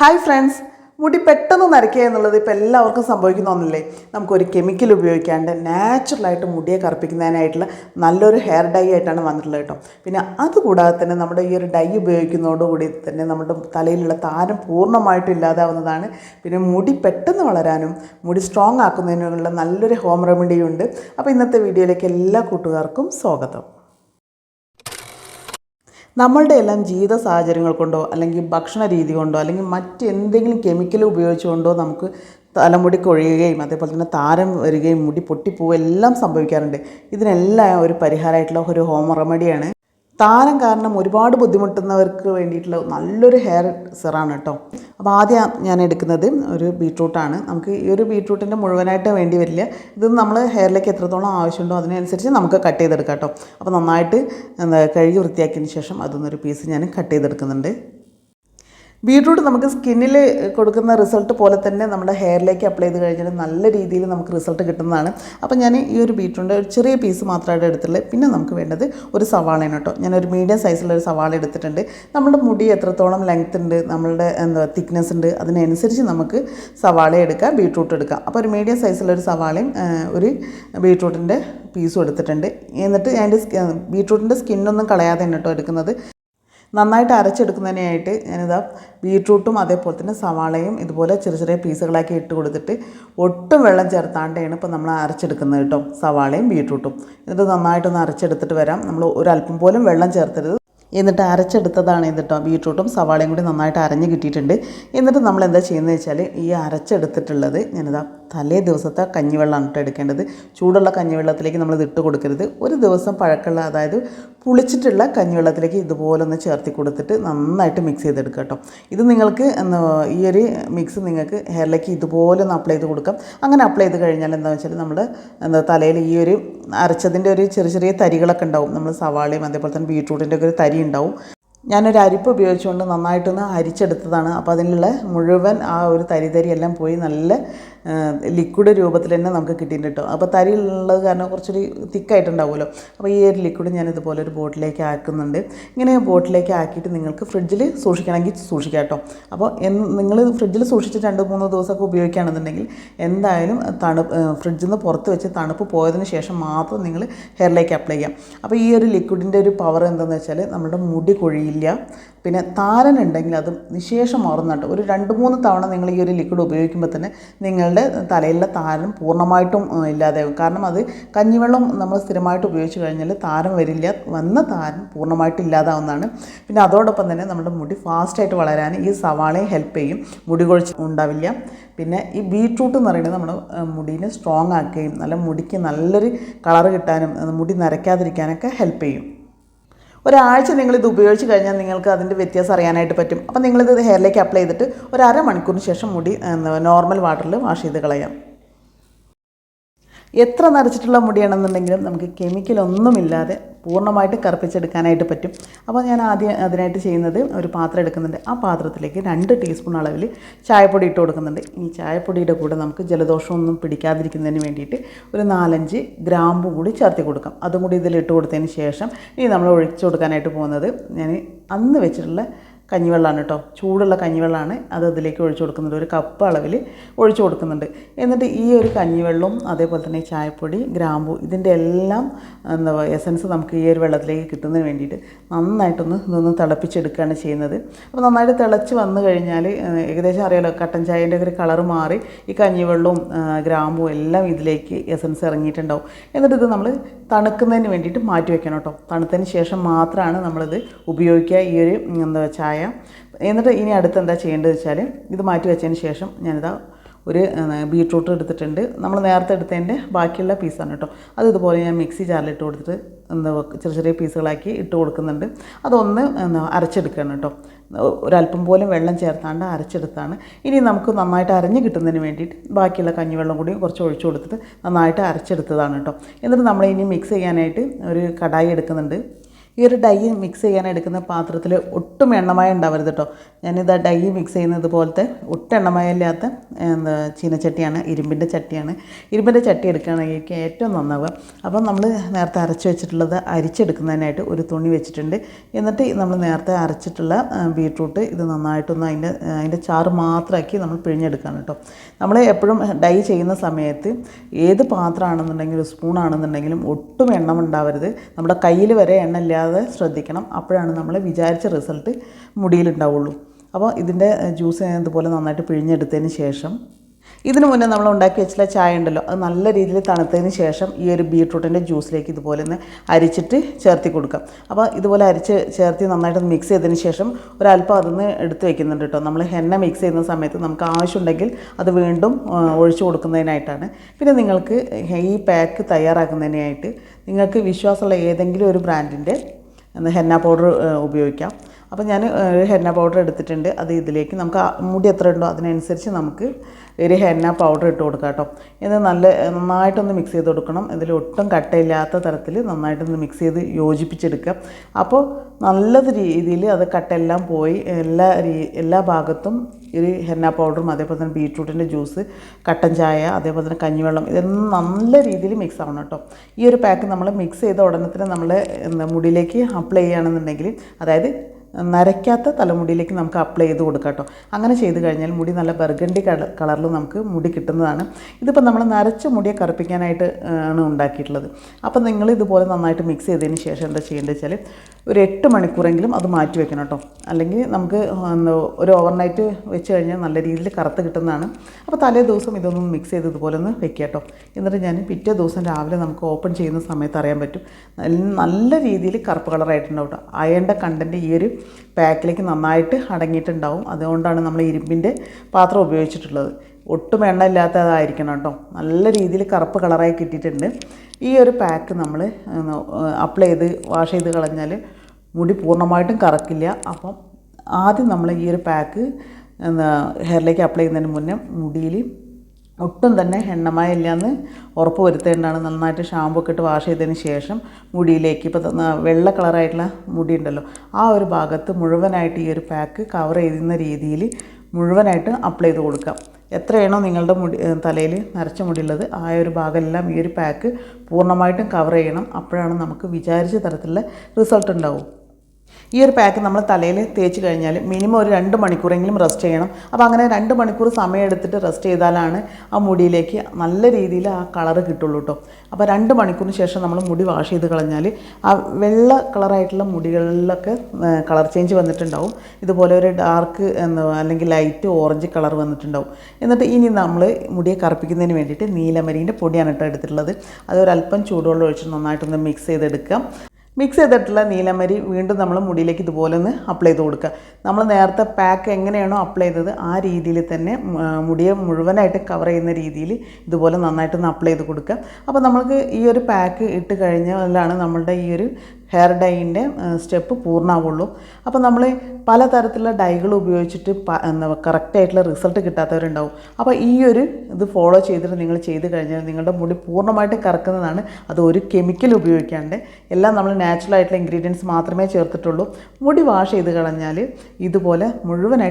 Hi friends മുടി പെട്ടെന്ന് നരയ്ക്കുക എന്നുള്ളത് ഇപ്പോൾ എല്ലാവർക്കും സംഭവിക്കുന്ന ഒന്നല്ലേ? നമുക്കൊരു കെമിക്കൽ ഉപയോഗിക്കാണ്ട് നാച്ചുറലായിട്ട് മുടിയെ കറുപ്പിക്കുന്നതിനായിട്ടുള്ള നല്ലൊരു ഹെയർ ഡൈ ആയിട്ടാണ് വന്നിട്ടുള്ളത് കേട്ടോ. പിന്നെ അതുകൂടാതെ തന്നെ നമ്മുടെ ഈ ഒരു ഡൈ ഉപയോഗിക്കുന്നതോടുകൂടി തന്നെ നമ്മുടെ തലയിലുള്ള താരം പൂർണമായിട്ടും ഇല്ലാതാവുന്നതാണ്. പിന്നെ മുടി പെട്ടെന്ന് വളരാനും മുടി സ്ട്രോങ് ആക്കുന്നതിനുള്ള നല്ലൊരു ഹോം റെമഡിയുണ്ട് അപ്പോൾ ഇന്നത്തെ വീഡിയോയിലേക്ക് എല്ലാ കൂട്ടുകാർക്കും സ്വാഗതം. നമ്മളുടെ എല്ലാം ജീവിത സാഹചര്യങ്ങൾ കൊണ്ടോ അല്ലെങ്കിൽ ഭക്ഷണ രീതി കൊണ്ടോ അല്ലെങ്കിൽ മറ്റെന്തെങ്കിലും കെമിക്കൽ ഉപയോഗിച്ചുകൊണ്ടോ നമുക്ക് തലമുടി കൊഴിയുകയും അതേപോലെ തന്നെ താരം വരികയും മുടി പൊട്ടിപ്പോവുക എല്ലാം സംഭവിക്കാറുണ്ട്. ഇതിനെല്ലാം ഒരു പരിഹാരമായിട്ടുള്ള ഒരു ഹോം റെമഡിയാണ്. താരം കാരണം ഒരുപാട് ബുദ്ധിമുട്ടുന്നവർക്ക് വേണ്ടിയിട്ടുള്ള നല്ലൊരു ഹെയർ സിറാണ് കേട്ടോ. അപ്പോൾ ആദ്യം ഞാൻ എടുക്കുന്നത് ഒരു ബീട്രൂട്ടാണ് നമുക്ക് ഈ ഒരു ബീട്രൂട്ടിന്റെ മുഴുവനായിട്ട് വേണ്ടി വരില്ല. ഇത് നമ്മൾ ഹെയറിലേക്ക് എത്രത്തോളം ആവശ്യമുണ്ടോ അതിനനുസരിച്ച് നമുക്ക് കട്ട് ചെയ്തെടുക്കാം കേട്ടോ. അപ്പോൾ നന്നായിട്ട് കഴുകി വൃത്തിയാക്കിയതിന് ശേഷം അതൊന്നൊരു പീസ് ഞാൻ കട്ട് ചെയ്തെടുക്കുന്നുണ്ട്. ബീട്രൂട്ട് നമുക്ക് സ്കിന്നിൽ കൊടുക്കുന്ന റിസൾട്ട് പോലെ തന്നെ നമ്മുടെ ഹെയറിലേക്ക് അപ്ലൈ ചെയ്ത് കഴിഞ്ഞാൽ നല്ല രീതിയിൽ നമുക്ക് റിസൾട്ട് കിട്ടുന്നതാണ്. അപ്പോൾ ഞാൻ ഈ ഒരു ബീട്രൂട്ടിന്റെ ഒരു ചെറിയ പീസ് മാത്രമായിട്ട് എടുത്തിട്ടുള്ളത്. പിന്നെ നമുക്ക് വേണ്ടത് ഒരു സവാളയാണ് കേട്ടോ. ഞാനൊരു മീഡിയം സൈസിലുള്ള ഒരു സവാള എടുത്തിട്ടുണ്ട്. നമ്മുടെ മുടി എത്രത്തോളം ലെങ്ത് ഉണ്ട് നമ്മളുടെ എന്താ തിക്നെസ് ഉണ്ട് അതിനനുസരിച്ച് നമുക്ക് സവാള എടുക്കാം ബീട്രൂട്ട് എടുക്കാം. അപ്പോൾ ഒരു മീഡിയം സൈസിലുള്ള ഒരു സവാളയും ഒരു ബീട്രൂട്ടിന്റെ പീസും എടുത്തിട്ടുണ്ട്. എന്നിട്ട് അതിന്റെ ബീട്രൂട്ടിന്റെ സ്കിന്നൊന്നും കളയാതെ തന്നെ കേട്ടോ എടുക്കുന്നത്. നന്നായിട്ട് അരച്ചെടുക്കുന്നതിനായിട്ട് ഞാനിതാ ബീട്രൂട്ടും അതേപോലെ തന്നെ സവാളയും ഇതുപോലെ ചെറിയ ചെറിയ പീസുകളാക്കി ഇട്ട് കൊടുത്തിട്ട് ഒട്ടും വെള്ളം ചേർത്താണ്ടാണ് ഇപ്പോൾ നമ്മൾ അരച്ചെടുക്കുന്നത് കേട്ടോ. സവാളയും ബീട്രൂട്ടും. എന്നിട്ട് നന്നായിട്ടൊന്ന് അരച്ചെടുത്തിട്ട് വരാം. നമ്മൾ ഒരല്പം പോലും വെള്ളം ചേർത്തരുത്. എന്നിട്ട് അരച്ചെടുത്തതാണ് കേട്ടോ. ബീട്രൂട്ടും സവാളയും കൂടി നന്നായിട്ട് അരഞ്ഞ് കിട്ടിയിട്ടുണ്ട്. എന്നിട്ട് നമ്മൾ എന്താ ചെയ്യുന്നത് വെച്ചാൽ ഈ അരച്ചെടുത്തിട്ടുള്ളത് ഞാനിതാ തലേ ദിവസത്തെ കഞ്ഞിവെള്ളമാണ് കേട്ടോ എടുക്കേണ്ടത്. ചൂടുള്ള കഞ്ഞിവെള്ളത്തിലേക്ക് നമ്മൾ ഇട്ട് കൊടുക്കരുത്. ഒരു ദിവസം പഴക്കമുള്ള അതായത് പുളിച്ചിട്ടുള്ള കഞ്ഞിവെള്ളത്തിലേക്ക് ഇതുപോലെ ഒന്ന് ചേർത്തി കൊടുത്തിട്ട് നന്നായിട്ട് മിക്സ് ചെയ്തെടുക്കുക കേട്ടോ ഇത് നിങ്ങൾക്ക് ഈ ഒരു മിക്സ് നിങ്ങൾക്ക് ഹെയറിലേക്ക് ഇതുപോലെ ഒന്ന് അപ്ലൈ ചെയ്ത് കൊടുക്കാം. അങ്ങനെ അപ്ലൈ ചെയ്ത് കഴിഞ്ഞാൽ എന്താ വെച്ചാൽ നമ്മൾ എന്താ തലയിൽ ഈ ഒരു അരച്ചതിന്റെ ഒരു ചെറിയ ചെറിയ തരികളൊക്കെ ഉണ്ടാവും. നമ്മൾ സവാളയും അതേപോലെ തന്നെ ബീട്രൂട്ടിന്റെ ഒക്കെ ഒരു തരി ഉണ്ടാവും. ഞാനൊരു അരിപ്പ് ഉപയോഗിച്ചുകൊണ്ട് നന്നായിട്ടൊന്ന് അരിച്ചെടുത്തതാണ്. അപ്പോൾ അതിനുള്ള മുഴുവൻ ആ ഒരു തരി തരി എല്ലാം പോയി നല്ല ലിക്വിഡ് രൂപത്തിൽ തന്നെ നമുക്ക് കിട്ടിയിട്ടുണ്ട് കേട്ടോ. അപ്പോൾ തരി ഉള്ളത് കാരണം കുറച്ചൊരു തിക്കായിട്ടുണ്ടാവുമല്ലോ. അപ്പോൾ ഈ ഒരു ലിക്വിഡ് ഞാൻ ഇതുപോലെ ഒരു ബോട്ടിലേക്ക് ആക്കുന്നുണ്ട്. ഇങ്ങനെ ബോട്ടിലേക്ക് ആക്കിയിട്ട് നിങ്ങൾക്ക് ഫ്രിഡ്ജിൽ സൂക്ഷിക്കണമെങ്കിൽ സൂക്ഷിക്കാം കേട്ടോ. അപ്പോൾ നിങ്ങൾ ഫ്രിഡ്ജിൽ സൂക്ഷിച്ച് രണ്ട് മൂന്ന് ദിവസമൊക്കെ ഉപയോഗിക്കുകയാണെന്നുണ്ടെങ്കിൽ എന്തായാലും തണുപ്പ് ഫ്രിഡ്ജിൽ നിന്ന് പുറത്ത് വെച്ച് തണുപ്പ് പോയതിന് ശേഷം മാത്രം നിങ്ങൾ ഹെയറിലേക്ക് അപ്ലൈ ചെയ്യാം. അപ്പോൾ ഈ ഒരു ലിക്വിഡിന്റെ ഒരു പവർ എന്താണെന്ന് വെച്ചാൽ നമ്മുടെ മുടി കൊഴിയില്ല. പിന്നെ താരൻ ഉണ്ടെങ്കിൽ അത് നിശേഷം മാറുന്നുണ്ട്. ഒരു രണ്ട് മൂന്ന് തവണ നിങ്ങൾ ഈ ഒരു ലിക്വിഡ് ഉപയോഗിക്കുമ്പോൾ തന്നെ നിങ്ങളുടെ തലയിലെ താരൻ പൂർണമായിട്ടും ഇല്ലാതെ കാരണം അത് കഞ്ഞിവെള്ളം നമ്മൾ സ്ഥിരമായിട്ട് ഉപയോഗിച്ച് കഴിഞ്ഞാൽ താരം വരില്ല. വന്ന താരൻ പൂർണമായിട്ട് ഇല്ലാതാവുന്നതാണ്. പിന്നെ അതോടൊപ്പം തന്നെ നമ്മുടെ മുടി ഫാസ്റ്റായിട്ട് വളരാൻ ഈ സവാളയും ഹെൽപ്പ് ചെയ്യും. മുടി കൊഴിച്ച് ഉണ്ടാവില്ല. പിന്നെ ഈ ബീട്രൂട്ട് എന്ന് പറയുന്നത് നമ്മുടെ മുടീനെ സ്ട്രോങ് ആക്കുകയും നല്ല മുടിക്ക് നല്ലൊരു കളർ കിട്ടാനും മുടി നരയ്ക്കാതിരിക്കാനൊക്കെ ഹെൽപ്പ് ചെയ്യും. ഒരാഴ്ച നിങ്ങളിത് ഉപയോഗിച്ച് കഴിഞ്ഞാൽ നിങ്ങൾക്ക് അതിന്റെ വ്യത്യാസം അറിയാനായിട്ട് പറ്റും. അപ്പോൾ നിങ്ങളിത് ഹെയറിലേക്ക് അപ്ലൈ ചെയ്തിട്ട് ഒരു അരമണിക്കൂറിന് ശേഷം മുടി നോർമൽ വാട്ടറിൽ വാഷ് ചെയ്ത് കളയാം. എത്ര നരച്ചിട്ടുള്ള മുടിയാണെന്നുണ്ടെങ്കിലും നമുക്ക് കെമിക്കൽ ഒന്നുമില്ലാതെ പൂർണമായിട്ട് കറുപ്പിച്ചെടുക്കാനായിട്ട് പറ്റും. അപ്പോൾ ഞാൻ ആദ്യം അതിനായിട്ട് ചെയ്യുന്നത് ഒരു പാത്രം എടുക്കുന്നുണ്ട്. ആ പാത്രത്തിലേക്ക് രണ്ട് ടീസ്പൂൺ അളവിൽ ചായപ്പൊടി ഇട്ട് കൊടുക്കുന്നുണ്ട്. ഈ ചായപ്പൊടിയുടെ കൂടെ നമുക്ക് ജലദോഷമൊന്നും പിടിക്കാതിരിക്കുന്നതിന് വേണ്ടിയിട്ട് ഒരു നാലഞ്ച് ഗ്രാമ്പും കൂടി ചേർത്തി കൊടുക്കാം. അതും കൂടി ഇതിൽ ഇട്ട് കൊടുത്തതിന് ശേഷം ഇനി നമ്മൾ ഒഴിച്ചു കൊടുക്കാനായിട്ട് പോകുന്നത് ഞാൻ അന്ന് വെച്ചിട്ടുള്ള കഞ്ഞിവെള്ളമാണ് കേട്ടോ. ചൂടുള്ള കഞ്ഞിവെള്ളമാണ് അത് അതിലേക്ക് ഒഴിച്ചു കൊടുക്കുന്നുണ്ട് ഒരു കപ്പ് അളവിൽ ഒഴിച്ചു കൊടുക്കുന്നുണ്ട്. എന്നിട്ട് ഈ ഒരു കഞ്ഞിവെള്ളവും അതേപോലെ തന്നെ ചായപ്പൊടി ഗ്രാമ്പു ഇതിന്റെ എല്ലാം എന്താ എസൻസ് നമുക്ക് ഈ ഒരു വെള്ളത്തിലേക്ക് കിട്ടുന്നതിന് വേണ്ടിയിട്ട് നന്നായിട്ടൊന്ന് ഇതൊന്ന് തിളപ്പിച്ചെടുക്കുകയാണ് ചെയ്യുന്നത്. അപ്പോൾ നന്നായിട്ട് തിളച്ച് വന്നു കഴിഞ്ഞാൽ ഏകദേശം അറിയാലോ കട്ടൻ ചായന്റെ ഒരു കളർ മാറി ഈ കഞ്ഞിവെള്ളവും ഗ്രാമ്പും എല്ലാം ഇതിലേക്ക് എസൻസ് ഇറങ്ങിയിട്ടുണ്ടാവും. എന്നിട്ട് ഇത് നമ്മൾ തണുക്കുന്നതിന് വേണ്ടിയിട്ട് മാറ്റി വെക്കണം കേട്ടോ. തണുത്തതിന് ശേഷം മാത്രമാണ് നമ്മളിത് ഉപയോഗിക്കുക. ഈ ഒരു എന്താ ചായ. എന്നിട്ട് ഇനി അടുത്ത് എന്താ ചെയ്യേണ്ടത് വെച്ചാൽ ഇത് മാറ്റി വെച്ചതിന് ശേഷം ഞാനിതാ ഒരു ബീട്രൂട്ട് എടുത്തിട്ടുണ്ട്. നമ്മൾ നേരത്തെ എടുത്തതിന്റെ ബാക്കിയുള്ള പീസാണ് കേട്ടോ. അത് ഇതുപോലെ ഞാൻ മിക്സി ജാറിലിട്ട് കൊടുത്തിട്ട് എന്താ ചെറിയ ചെറിയ പീസുകളാക്കി ഇട്ട് കൊടുക്കുന്നുണ്ട്. അതൊന്ന് എന്താ അരച്ചെടുക്കുകയാണ് കേട്ടോ. ഒരല്പം പോലും വെള്ളം ചേർത്താണ്ട് അരച്ചെടുത്താണ്. ഇനി നമുക്ക് നന്നായിട്ട് അരഞ്ഞ് കിട്ടുന്നതിന് വേണ്ടിയിട്ട് ബാക്കിയുള്ള കഞ്ഞിവെള്ളം കൂടി കുറച്ച് ഒഴിച്ചു കൊടുത്തിട്ട് നന്നായിട്ട് അരച്ചെടുത്തതാണ് കേട്ടോ. എന്നിട്ട് നമ്മൾ ഇനി മിക്സ് ചെയ്യാനായിട്ട് ഒരു കടായി എടുക്കുന്നുണ്ട്. ഈ ഒരു ഡൈ മിക്സ് ചെയ്യാൻ എടുക്കുന്ന പാത്രത്തിൽ ഒട്ടും എണ്ണമയം ഉണ്ടാവരുത് കേട്ടോ. ഞാനിത് ആ ഡൈ മിക്സ് ചെയ്യുന്നത് പോലത്തെ ഒട്ടും എന്താ ചീനച്ചട്ടിയാണ് ഇരുമ്പിന്റെ ചട്ടിയാണ്. ഇരുമ്പിന്റെ ചട്ടി എടുക്കുകയാണെങ്കിൽ ഏറ്റവും നന്നാവുക. അപ്പം നമ്മൾ നേരത്തെ അരച്ച് വെച്ചിട്ടുള്ളത് അരിച്ചെടുക്കുന്നതിനായിട്ട് ഒരു തുണി വെച്ചിട്ടുണ്ട്. എന്നിട്ട് നമ്മൾ നേരത്തെ അരച്ചിട്ടുള്ള ബീട്രൂട്ട് ഇത് നന്നായിട്ടൊന്ന് അതിന്റെ അതിന്റെ ചാറ് മാത്രമാക്കി നമ്മൾ പിഴിഞ്ഞെടുക്കുകയാണ് കേട്ടോ. നമ്മൾ എപ്പോഴും ഡൈ ചെയ്യുന്ന സമയത്ത് ഏത് പാത്രമാണെന്നുണ്ടെങ്കിലും സ്പൂൺ ആണെന്നുണ്ടെങ്കിലും ഒട്ടും എണ്ണം ഉണ്ടാവരുത്. നമ്മുടെ കയ്യിൽ വരെ എണ്ണ ഇല്ലാതെ ശ്രദ്ധിക്കണം. അപ്പോഴാണ് നമ്മൾ വിചാരിച്ച റിസൾട്ട് മുടിയിലുണ്ടാവുള്ളൂ അപ്പോൾ ഇതിന്റെ ജ്യൂസ് ഞാൻ ഇതുപോലെ നന്നായിട്ട് പിഴിഞ്ഞെടുത്തതിന് ശേഷം ഇതിന് മുന്നേ നമ്മൾ ഉണ്ടാക്കി വെച്ചിട്ടുള്ള ചായ ഉണ്ടല്ലോ അത് നല്ല രീതിയിൽ തണുത്തതിന് ശേഷം ഈ ഒരു ബീട്രൂട്ടിന്റെ ജ്യൂസിലേക്ക് ഇതുപോലെ ഒന്ന് അരിച്ചിട്ട് ചേർത്തി കൊടുക്കാം. അപ്പോൾ ഇതുപോലെ അരിച്ച് ചേർത്തി നന്നായിട്ട് മിക്സ് ചെയ്തതിന് ശേഷം ഒരല്പം അതൊന്ന് എടുത്ത് വെക്കുന്നുണ്ട് കേട്ടോ. നമ്മൾ ഹെന്ന മിക്സ് ചെയ്യുന്ന സമയത്ത് നമുക്ക് ആവശ്യമുണ്ടെങ്കിൽ അത് വീണ്ടും ഒഴിച്ചു കൊടുക്കുന്നതിനായിട്ടാണ്. പിന്നെ നിങ്ങൾക്ക് ഈ പാക്ക് തയ്യാറാക്കുന്നതിനായിട്ട് നിങ്ങൾക്ക് വിശ്വാസമുള്ള ഏതെങ്കിലും ഒരു ബ്രാൻഡിന്റെ എന്ന ഹെന്ന പൗഡർ ഉപയോഗിക്കാം. അപ്പോൾ ഞാൻ ഹെന്ന പൗഡർ എടുത്തിട്ടുണ്ട്. അത് ഇതിലേക്ക് നമുക്ക് മുടി എത്ര ഉണ്ടോ അതിനനുസരിച്ച് നമുക്ക് ഒരു ഹെന്ന പൗഡർ ഇട്ട് കൊടുക്കാം കേട്ടോ. ഇത് നല്ല നന്നായിട്ടൊന്ന് മിക്സ് ചെയ്ത് കൊടുക്കണം. ഇതിൽ ഒട്ടും കട്ടയില്ലാത്ത തരത്തിൽ നന്നായിട്ടൊന്ന് മിക്സ് ചെയ്ത് യോജിപ്പിച്ചെടുക്കുക. അപ്പോൾ നല്ല രീതിയിൽ അത് കട്ടെല്ലാം പോയി എല്ലാ എല്ലാ ഭാഗത്തും ഒരു ഹെന്ന പൗഡറും അതേപോലെ തന്നെ ബീട്രൂട്ടിന്റെ ജ്യൂസ് കട്ടൻ ചായ അതേപോലെ തന്നെ കഞ്ഞിവെള്ളം ഇതെല്ലാം നല്ല രീതിയിൽ മിക്സ് ആവണം കേട്ടോ. ഈ ഒരു പാക്ക് നമ്മൾ മിക്സ് ചെയ്ത ഉടനെ തന്നെ നമ്മൾ എന്താ മുടിയിലേക്ക് അപ്ലൈ ചെയ്യുകയാണെന്നുണ്ടെങ്കിൽ അതായത് നരയ്ക്കാത്ത തലമുടിയിലേക്ക് നമുക്ക് അപ്ലൈ ചെയ്ത് കൊടുക്കാം കേട്ടോ അങ്ങനെ ചെയ്ത് കഴിഞ്ഞാൽ മുടി നല്ല ബർഗണ്ടി കളറിൽ നമുക്ക് മുടി കിട്ടുന്നതാണ്. ഇതിപ്പോൾ നമ്മൾ നരച്ച മുടിയെ കറുപ്പിക്കാനായിട്ട് ആണ് ഉണ്ടാക്കിയിട്ടുള്ളത്. അപ്പോൾ നിങ്ങൾ ഇതുപോലെ നന്നായിട്ട് മിക്സ് ചെയ്തതിന് ശേഷം എന്താ ചെയ്യേണ്ടത് വെച്ചാൽ ഒരു എട്ട് മണിക്കൂറെങ്കിലും അത് മാറ്റി വെക്കണം കേട്ടോ അല്ലെങ്കിൽ നമുക്ക് ഒരു ഓവർനൈറ്റ് വെച്ച് കഴിഞ്ഞാൽ നല്ല രീതിയിൽ കറുത്ത് കിട്ടുന്നതാണ്. അപ്പോൾ തലേ ദിവസം ഇതൊന്നും മിക്സ് ചെയ്ത് ഇതുപോലെ ഒന്ന് വെക്കുക കേട്ടോ എന്നിട്ട് ഞാൻ പിറ്റേ ദിവസം രാവിലെ നമുക്ക് ഓപ്പൺ ചെയ്യുന്ന സമയത്ത് അറിയാൻ പറ്റും. നല്ല- രീതിയിൽ കറുപ്പ് കളറായിട്ടുണ്ടാവും കേട്ടോ അയണിന്റെ കണ്ടന്റ് ഈ ഒരു പാക്കിലേക്ക് നന്നായിട്ട് അടങ്ങിയിട്ടുണ്ടാവും. അതുകൊണ്ടാണ് നമ്മൾ ഇരുമ്പിന്റെ പാത്രം ഉപയോഗിച്ചിട്ടുള്ളത്. ഒട്ടും എണ്ണ ഇല്ലാത്തതായിരിക്കണം കേട്ടോ. നല്ല രീതിയിൽ കറുപ്പ് കളറായി കിട്ടിയിട്ടുണ്ട്. ഈ ഒരു പാക്ക് നമ്മൾ അപ്ലൈ ചെയ്ത് വാഷ് ചെയ്ത് കളഞ്ഞാൽ മുടി പൂർണമായിട്ടും കറക്കില്ല. അപ്പം ആദ്യം നമ്മൾ ഈ ഒരു പാക്ക് ഹെയറിലേക്ക് അപ്ലൈ ചെയ്യുന്നതിന് മുന്നേ മുടിയിൽ ഒട്ടും തന്നെ എണ്ണമയമില്ല എന്ന് ഉറപ്പ് വരുത്തേണ്ടതാണ്. നന്നായിട്ട് ഷാമ്പു ഒക്കെ ഇട്ട് വാഷ് ചെയ്തതിന് ശേഷം മുടിയിലേക്ക് ഇപ്പോൾ വെള്ള കളറായിട്ടുള്ള മുടി ഉണ്ടല്ലോ ആ ഒരു ഭാഗത്ത് മുഴുവനായിട്ട് ഈ ഒരു പാക്ക് കവർ ചെയ്യുന്ന രീതിയിൽ മുഴുവനായിട്ട് അപ്ലൈ ചെയ്ത് കൊടുക്കാം. എത്രയാണോ നിങ്ങളുടെ മുടി തലയിൽ നരച്ച മുടിയുള്ളത് ആ ഒരു ഭാഗമെല്ലാം ഈ ഒരു പാക്ക് പൂർണമായിട്ടും കവർ ചെയ്യണം. അപ്പോഴാണ് നമുക്ക് വിചാരിച്ച തരത്തിലുള്ള റിസൾട്ട് ഉണ്ടാവും. ഈ ഒരു പാക്ക് നമ്മൾ തലയിൽ തേച്ച് കഴിഞ്ഞാൽ മിനിമം ഒരു രണ്ട് മണിക്കൂറെങ്കിലും റെസ്റ്റ് ചെയ്യണം. അപ്പോൾ അങ്ങനെ രണ്ട് മണിക്കൂർ സമയം എടുത്തിട്ട് റെസ്റ്റ് ചെയ്താലാണ് ആ മുടിയിലേക്ക് നല്ല രീതിയിൽ ആ കളർ കിട്ടുള്ളൂ കേട്ടോ അപ്പോൾ രണ്ട് മണിക്കൂറിന് ശേഷം നമ്മൾ മുടി വാഷ് ചെയ്ത് കളഞ്ഞാൽ ആ വെള്ള കളറായിട്ടുള്ള മുടികളിലൊക്കെ കളർ ചേഞ്ച് വന്നിട്ടുണ്ടാവും. ഇതുപോലെ ഒരു ഡാർക്ക് എന്താ അല്ലെങ്കിൽ ലൈറ്റ് ഓറഞ്ച് കളർ വന്നിട്ടുണ്ടാവും. എന്നിട്ട് ഇനി നമ്മൾ മുടിയെ കറുപ്പിക്കുന്നതിന് വേണ്ടിയിട്ട് നീലമരീന്റെ പൊടിയാണ് കേട്ടോ എടുത്തിട്ടുള്ളത്. അത് ചൂടുവെള്ളം ഒഴിച്ച് നന്നായിട്ടൊന്ന് മിക്സ് ചെയ്തെടുക്കാം. മിക്സ് ചെയ്തിട്ടുള്ള നീലമരി വീണ്ടും നമ്മൾ മുടിയിലേക്ക് ഇതുപോലെ ഒന്ന് അപ്ലൈ ചെയ്ത് കൊടുക്കുക. നമ്മൾ നേരത്തെ പാക്ക് എങ്ങനെയാണോ അപ്ലൈ ചെയ്തത് ആ രീതിയിൽ തന്നെ മുടിയെ മുഴുവനായിട്ട് കവർ ചെയ്യുന്ന രീതിയിൽ ഇതുപോലെ നന്നായിട്ടൊന്ന് അപ്ലൈ ചെയ്ത് കൊടുക്കുക. അപ്പോൾ നമ്മൾക്ക് ഈ ഒരു പാക്ക് ഇട്ട് കഴിഞ്ഞാലാണ് നമ്മളുടെ ഈ ഒരു ഹെയർ ഡൈന്റെ സ്റ്റെപ്പ് പൂർണമാവുള്ളൂ അപ്പോൾ നമ്മൾ പലതരത്തിലുള്ള ഡൈകൾ ഉപയോഗിച്ചിട്ട് എന്താ കറക്റ്റായിട്ടുള്ള റിസൾട്ട് കിട്ടാത്തവരുണ്ടാവും. അപ്പോൾ ഈ ഒരു ഇത് ഫോളോ ചെയ്തിട്ട് നിങ്ങൾ ചെയ്ത് കഴിഞ്ഞാൽ നിങ്ങളുടെ മുടി പൂർണമായിട്ട് കറക്കുന്നതാണ്. അത് ഒരു കെമിക്കൽ ഉപയോഗിക്കാണ്ട് എല്ലാം നമ്മൾ നാച്ചുറൽ ആയിട്ടുള്ള ഇൻഗ്രീഡിയൻസ് മാത്രമേ ചേർത്തിട്ടുള്ളൂ. മുടി വാഷ് ചെയ്ത് കളഞ്ഞാൽ ഇതുപോലെ മുഴുവനായിട്ട്